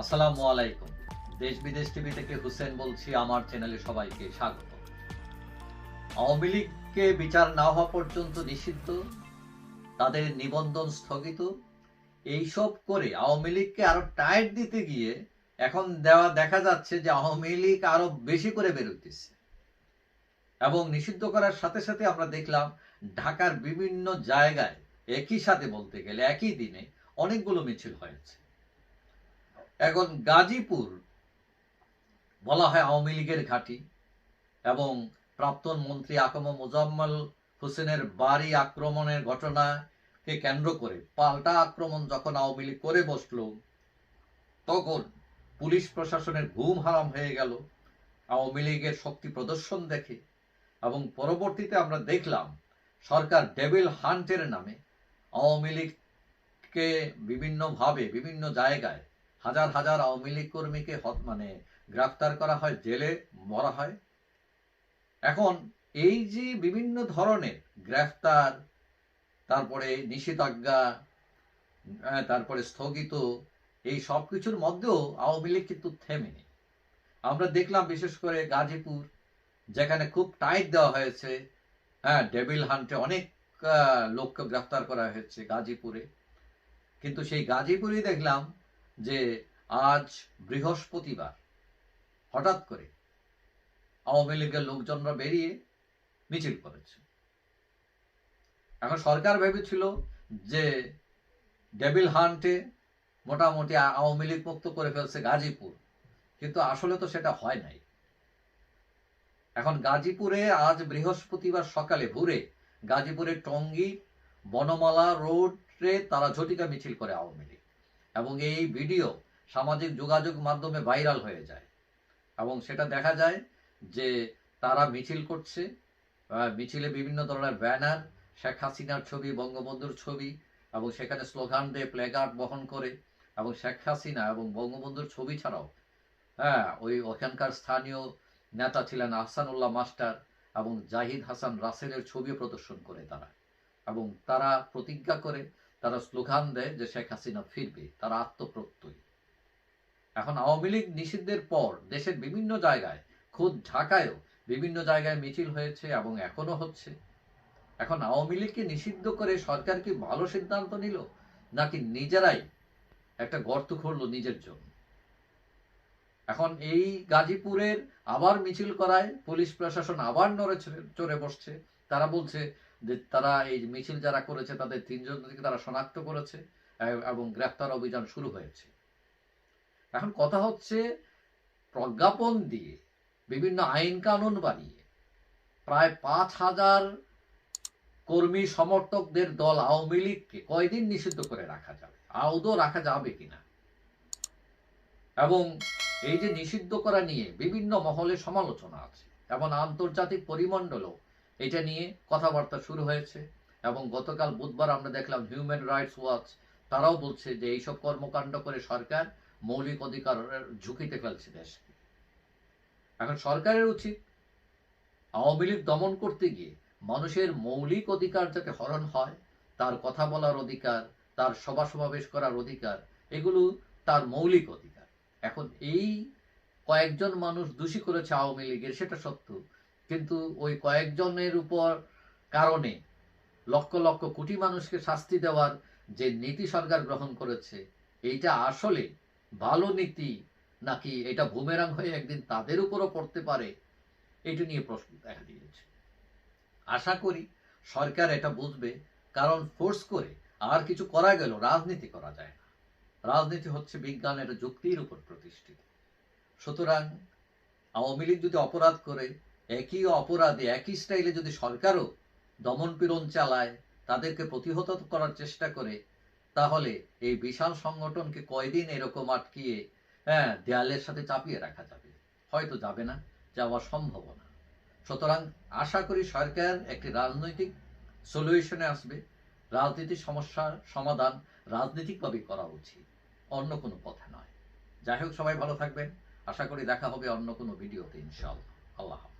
আসসালামু আলাইকুম। দেশ বিদেশ টিভি থেকে হুসেন বলছি, আমার চ্যানেলে সবাইকে স্বাগত। আওয়ামী লীগকে বিচার না হওয়া পর্যন্ত নিষিদ্ধ, তাদের নিবন্ধন স্থগিত। এইসব করে আওয়ামী লীগকে আরও দিতে গিয়ে এখন দেওয়া দেখা যাচ্ছে যে আওয়ামী লীগ আরও বেশি করে বেরোতেছে এবং নিষিদ্ধ করার সাথে সাথে আমরা দেখলাম, ঢাকার বিভিন্ন জায়গায় একই সাথে বলতে গেলে একই দিনে অনেকগুলো মিছিল হয়েছে। এখন গাজীপুর বলা হয় আওয়ামী লীগের ঘাঁটি এবং প্রাক্তন মন্ত্রী আকম মোজাম্মল হোসেনের বাড়ি আক্রমণের ঘটনাকে কেন্দ্র করে পাল্টা আক্রমণ যখন আওয়ামী লীগ করে বসল, তখন পুলিশ প্রশাসনের ঘুম হারাম হয়ে গেল। আওয়ামী লীগের শক্তি প্রদর্শন দেখে এবং পরবর্তীতে আমরা দেখলাম সরকার ডেভিল হান্টের নামে আওয়ামী লীগকে বিভিন্নভাবে, বিভিন্ন জায়গায় হাজার হাজার আওয়ামী লীগ কর্মীকে মানে গ্রেফতার করা হয়, জেলে মরা হয়। এখন এই যে বিভিন্ন ধরনের গ্রেফতার, তারপরে নিষেধাজ্ঞা তারপরে স্থগিত, এই সব কিছুর মধ্যেও আওয়ামী লীগ কিন্তু থেমে নেই আমরা দেখলাম বিশেষ করে গাজীপুর, যেখানে খুব টাইট দেওয়া হয়েছে হ্যাঁ ডেভিল হান্টে অনেক লোককে গ্রেফতার করা হয়েছে গাজীপুরে। কিন্তু সেই গাজীপুরেই দেখলাম যে আজ বৃহস্পতিবার, হঠাৎ করে আওয়ামী লীগের লোকজনরা বেরিয়ে মিছিল করেছে। এখন সরকার ভেবেছিল যে ডেভিল হান্টে মোটামুটি আওয়ামী লীগ মুক্ত করে ফেলছে গাজীপুর, কিন্তু আসলে তো সেটা হয় নাই। এখন গাজীপুরে আজ বৃহস্পতিবার সকালে ভোরে গাজীপুরের টঙ্গী বনমালা রোডে তারা ঝটিকা মিছিল করে আওয়ামী লীগ। এবং এই ভিডিও সামাজিক যোগাযোগ মাধ্যমে ভাইরাল হয়ে যায়। এবং সেটা দেখা যায় যে তারা মিছিল করছে মিছিলে বিভিন্ন ধরনের ব্যানার, শেখ হাসিনার ছবি, বঙ্গবন্ধুর ছবি, এবং সেখানে স্লোগান দিয়ে প্লেকার্ড বহন করে, এবং শেখ হাসিনা এবং বঙ্গবন্ধুর ছবি ছাড়াও হ্যাঁ ওই ওখানকার স্থানীয় নেতা ছিলেন আহসানুল্লাহ মাস্টার এবং জাহিদ হাসান রাসেলের ছবিও প্রদর্শন করে তারা। এবং তারা প্রতিজ্ঞা করে তারা স্লোগান দেয় যে শেখ হাসিনা ফিরবে, তারা আত্মপ্রত্যয়ী। এখন আওয়ামী লীগ নিষিদ্ধের পর দেশের বিভিন্ন জায়গায়, খোদ ঢাকায়ও বিভিন্ন জায়গায় মিছিল হয়েছে এবং এখনও হচ্ছে। এখন আওয়ামী লীগকে নিষিদ্ধ করে সরকার কি ভালো সিদ্ধান্ত নিল, নাকি নিজেরাই একটা গর্ত খুঁড়লো নিজের জন্য? এখন এই গাজীপুরের আবার মিছিল করায় পুলিশ প্রশাসন আবার নড়ে চড়ে- বসছে। তারা বলছে যে তারা এই মিছিল যারা করেছে, তাদের তিনজন থেকে তারা শনাক্ত করেছে এবং গ্রেফতার অভিযান শুরু হয়েছে। এখন কথা হচ্ছে, প্রজ্ঞাপন দিয়ে, বিভিন্ন আইন কানুন বানিয়ে, প্রায় পাঁচ হাজার কর্মী সমর্থকদের দল আওয়ামী লীগকে কয়দিন নিষিদ্ধ করে রাখা যাবে? আদৌ রাখা যাবে কিনা? এবং এই যে নিষিদ্ধ করা নিয়ে বিভিন্ন মহলে সমালোচনা আছে। এবং আন্তর্জাতিক পরিমণ্ডলও এটা নিয়ে কথাবার্তা শুরু হয়েছে এবং গতকাল বুধবার আমরা দেখলাম হিউম্যান রাইটস ওয়াচ তারাও বলছে যে এইসব কর্মকাণ্ড করে সরকার মৌলিক অধিকারের ঝুঁকিতে ফেলছে দেশকে। এখন সরকারের উচিত আওয়ামী লীগ দমন করতে গিয়ে মানুষের মৌলিক অধিকার যাতে হরণ হয়, তার কথা বলার অধিকার, তার সভা সমাবেশ করার অধিকার, এগুলো তার মৌলিক অধিকার। এখন এই কয়েকজন মানুষ দোষী করেছে আওয়ামী লীগের, সেটা সত্য। কিন্তু ওই কয়েকজনের উপর কারণে লক্ষ লক্ষ কোটি মানুষকে শাস্তি দেওয়ার যে নীতি সরকার গ্রহণ করেছে, এইটা আসলে ভালো নীতি নাকি এটা বুমেরাং হয়ে একদিন তাদের উপরও পড়তে পারে? এটা নিয়ে প্রশ্ন দেখা দিয়েছে। আশা করি সরকার এটা বুঝবে, কারণ ফোর্স করে আর কিছু করা গেল রাজনীতি করা যায় না। রাজনীতি হচ্ছে বিজ্ঞানের যুক্তির উপর প্রতিষ্ঠিত। সুতরাং আওয়ামী লীগ যদি অপরাধ করে একই অপরাধে, একই স্টাইলে যদি সরকারও দমন পীড়ন চালায়, তাদেরকে প্রতিহত করার চেষ্টা করে, তাহলে এই বিশাল সংগঠনকে কয়দিন এরকম আটকিয়ে হ্যাঁ দেয়ালের সাথে চাপিয়ে রাখা যাবে। হয়তো যাবে না, যাওয়া সম্ভব না। সুতরাং আশা করি সরকার একটি রাজনৈতিক সলিউশনে আসবে। রাজনীতির সমস্যার সমাধান রাজনৈতিকভাবে করা উচিত, অন্য কোনো পথে নয়। যাই হোক, সবাই ভালো থাকবেন। আশা করি দেখা হবে অন্য কোনো ভিডিওতে, ইনশাআল্লাহ। আল্লাহ।